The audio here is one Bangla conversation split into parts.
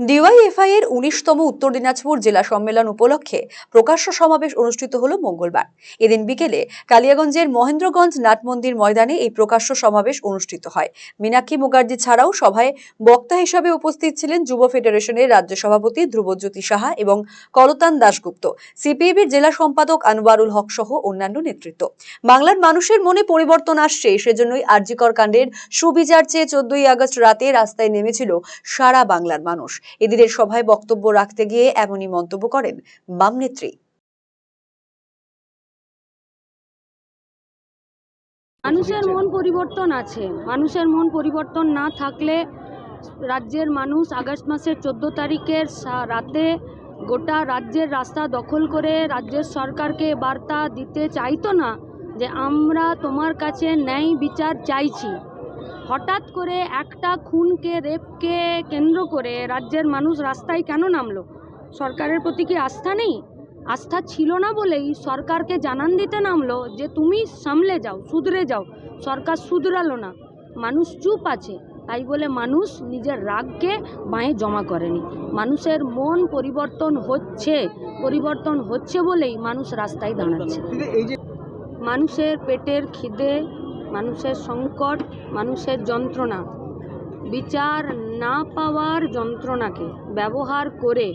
ডিওয়াইএফআই এর উনিশতম উত্তর দিনাজপুর জেলা সম্মেলন উপলক্ষে প্রকাশ্য সমাবেশ অনুষ্ঠিত হল মঙ্গলবার। এদিন বিকেলে কালিয়াগঞ্জের মহেন্দ্রগঞ্জ নাটমন্দির ময়দানে এই প্রকাশ্য সমাবেশ অনুষ্ঠিত হয়। মীনাক্ষী মুখার্জি ছাড়াও সভায় বক্তা হিসাবে উপস্থিত ছিলেন যুব ফেডারেশনের রাজ্য সভাপতি ধ্রুবজ্যোতি সাহা এবং কলতান দাশগুপ্ত। সিপিএবির জেলা সম্পাদক আনোয়ারুল হক সহ অন্যান্য নেতৃত্ব। বাংলার মানুষের মনে পরিবর্তন আসছে, সেজন্যই আরজিকর কাণ্ডের সুবিচার চেয়ে চোদ্দই আগস্ট রাতে রাস্তায় নেমেছিল সারা বাংলার মানুষ। এদিনের সভায় বক্তব্য রাখতে গিয়ে এমনই মন্তব্য করেন বাম নেত্রী। মানুষের মন পরিবর্তন আছে। মানুষের মন পরিবর্তন না থাকলে রাজ্যের মানুষ আগস্ট মাসের চোদ্দ তারিখের রাতে গোটা রাজ্যের রাস্তা দখল করে রাজ্যের সরকারকে বার্তা দিতে চাইতো না যে, আমরা তোমার কাছে ন্যায় বিচার চাইছি। হঠাৎ করে একটা খুনকে রেপকে কেন্দ্র করে রাজ্যের মানুষ রাস্তায় কেন নামলো? সরকারের প্রতি কি আস্থা নেই? আস্থা ছিল না বলেই সরকারকে জানান দিতে নামলো যে তুমি সামলে যাও শুধরে যাও সরকার শুধরালো না। মানুষ চুপ আছে। তাই বলে মানুষ নিজের রাগকে বাঁয়ে জমা করেনি। মানুষের মন পরিবর্তন হচ্ছে পরিবর্তন হচ্ছে বলেই মানুষ রাস্তায় দাঁড়াচ্ছে। মানুষের পেটের খিদে মানুষের সংকট, মানুষের যন্ত্রণা। বিচার না পাওয়ার যন্ত্রণাকে ব্যবহার করে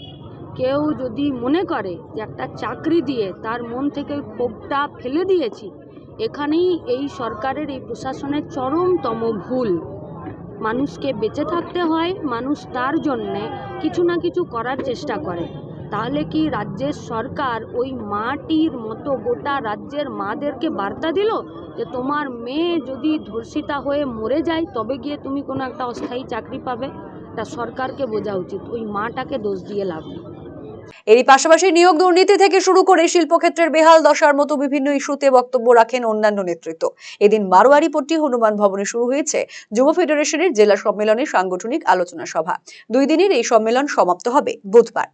কেউ যদি মনে করে যে একটা চাকরি দিয়ে তার মন থেকে ক্ষোভটা ফেলে দিয়েছি, এখানেই এই সরকারের, এই প্রশাসনের চরমতম ভুল। মানুষকে বেঁচে থাকতে হয়, মানুষ তার জন্যে কিছু না কিছু করার চেষ্টা করে। তাহলে কি রাজ্যের সরকার ওই মাটির মতো গোটা রাজ্যের মাদেরকে বার্তা দিল যে তোমার মেয়ে যদি ধর্ষিতা হয়ে মরে যায়, তবে গিয়ে তুমি কোনো একটা অস্থায়ী চাকরি পাবে? তা সরকারকে বোঝা উচিত। ওই মাটাকে দোষ দিয়ে লাভ নেই। এরই পাশাপাশি নিয়োগ দুর্নীতি থেকে শুরু করে শিল্পক্ষেত্রের বেহাল দশার মতো বিভিন্ন ইস্যুতে বক্তব্য রাখেন অন্যান্য নেতৃত্ব। এদিন মারোয়ারিপট্টি হনুমান ভবনে শুরু হয়েছে যুব ফেডারেশনের জেলা সম্মেলনের সাংগঠনিক আলোচনা সভা। দুই দিনের এই সম্মেলন সমাপ্ত হবে বুধবার।